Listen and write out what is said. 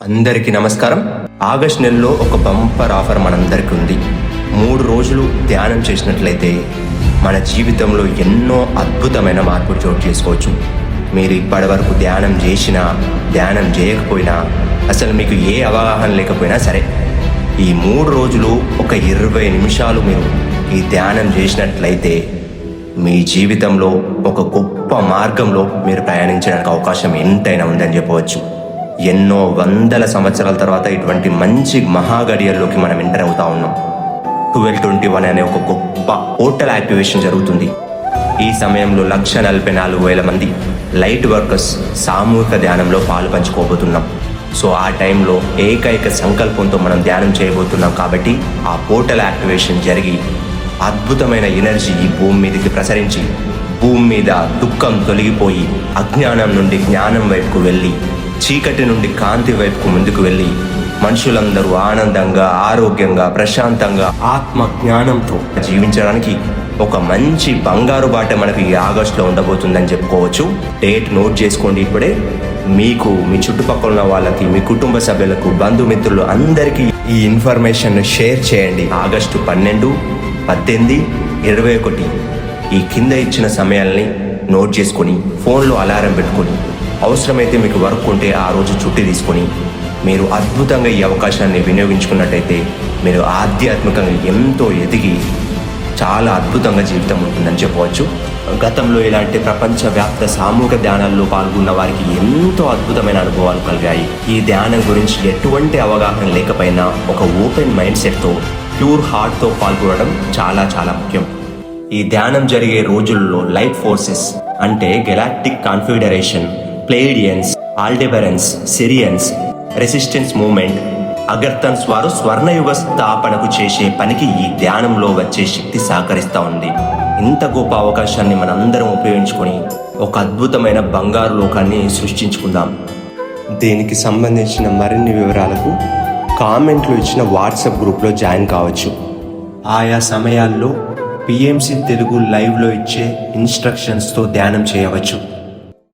అందరికీ నమస్కారం. ఆగస్ట్ నెలలో ఒక బంపర్ ఆఫర్ మనందరికీ ఉంది. మూడు రోజులు ధ్యానం చేసినట్లయితే మన జీవితంలో ఎన్నో అద్భుతమైన మార్పులు చోటు చేసుకోవచ్చు. మీరు ఇప్పటి వరకు ధ్యానం చేసినా ధ్యానం చేయకపోయినా అసలు మీకు ఏ అవగాహన లేకపోయినా సరే ఈ మూడు రోజులు ఒక ఇరవై నిమిషాలు మీరు ఈ ధ్యానం చేసినట్లయితే మీ జీవితంలో ఒక గొప్ప మార్గంలో మీరు ప్రయాణించడానికి అవకాశం ఎంతైనా ఉందని చెప్పవచ్చు. ఎన్నో వందల సంవత్సరాల తర్వాత ఇటువంటి మంచి మహాగడియల్లోకి మనం ఎంటర్ అవుతా ఉన్నాం. ట్వెల్వ్ ట్వంటీ వన్ అనే ఒక గొప్ప హోటల్ యాక్టివేషన్ జరుగుతుంది. ఈ సమయంలో లక్ష నలభై నాలుగు వేల మంది లైట్ వర్కర్స్ సామూహిక ధ్యానంలో పాలు పంచుకోబోతున్నాం. సో ఆ టైంలో ఏకైక సంకల్పంతో మనం ధ్యానం చేయబోతున్నాం కాబట్టి ఆ పోర్టల్ యాక్టివేషన్ జరిగి అద్భుతమైన ఎనర్జీ ఈ భూమి మీదకి ప్రసరించి భూమి మీద దుఃఖం తొలగిపోయి అజ్ఞానం నుండి జ్ఞానం వైపుకు వెళ్ళి చీకటి నుండి కాంతి వైపుకు ముందుకు వెళ్ళి మనుషులందరూ ఆనందంగా ఆరోగ్యంగా ప్రశాంతంగా ఆత్మ జ్ఞానంతో జీవించడానికి ఒక మంచి బంగారు బాట మనకి ఈ ఆగస్టులో ఉండబోతుందని చెప్పుకోవచ్చు. డేట్ నోట్ చేసుకోండి ఇప్పుడే. మీకు మీ చుట్టుపక్కల ఉన్న వాళ్ళకి మీ కుటుంబ సభ్యులకు బంధుమిత్రులు అందరికీ ఈ ఇన్ఫర్మేషన్ షేర్ చేయండి. ఆగస్టు పన్నెండు పద్దెనిమిది ఇరవై ఒకటి. ఈ కింద ఇచ్చిన సమయాల్ని నోట్ చేసుకొని ఫోన్లో అలారం పెట్టుకొని అవసరమైతే మీకు వర్క్ ఉంటే ఆ రోజు చుట్టి తీసుకొని మీరు అద్భుతంగా ఈ అవకాశాన్ని వినియోగించుకున్నట్టయితే మీరు ఆధ్యాత్మికంగా ఎంతో ఎదిగి చాలా అద్భుతంగా జీవితం ఉంటుందని చెప్పవచ్చు. గతంలో ఇలాంటి ప్రపంచవ్యాప్త సామూహిక ధ్యానాల్లో పాల్గొన్న వారికి ఎంతో అద్భుతమైన అనుభవాలు కలిగాయి. ఈ ధ్యానం గురించి ఎటువంటి అవగాహన లేకపోయినా ఒక ఓపెన్ మైండ్ సెట్తో ప్యూర్ హార్ట్తో పాల్గొనడం చాలా చాలా ముఖ్యం. ఈ ధ్యానం జరిగే రోజుల్లో లైట్ ఫోర్సెస్ అంటే galactic confederation Pleiadians Aldebarans Sirians resistance movement Agarthans వారు స్వర్ణయుగ స్థాపనకు చేసే పనికి ఈ ధ్యానంలో వచ్చే శక్తి సహకరిస్తూ ఉంది. ఇంత గొప్ప అవకాశాన్ని మనందరం ఉపయోగించుకొని ఒక అద్భుతమైన బంగారు లోకాన్ని సృష్టించుకుందాం. దీనికి సంబంధించిన మరిన్ని వివరాలకు కామెంట్లు ఇచ్చిన వాట్సాప్ గ్రూప్లో జాయిన్ కావచ్చు. ఆయా సమయాల్లో పిఎంసి తెలుగు లైవ్లో ఇచ్చే ఇన్స్ట్రక్షన్స్తో ధ్యానం చేయవచ్చు.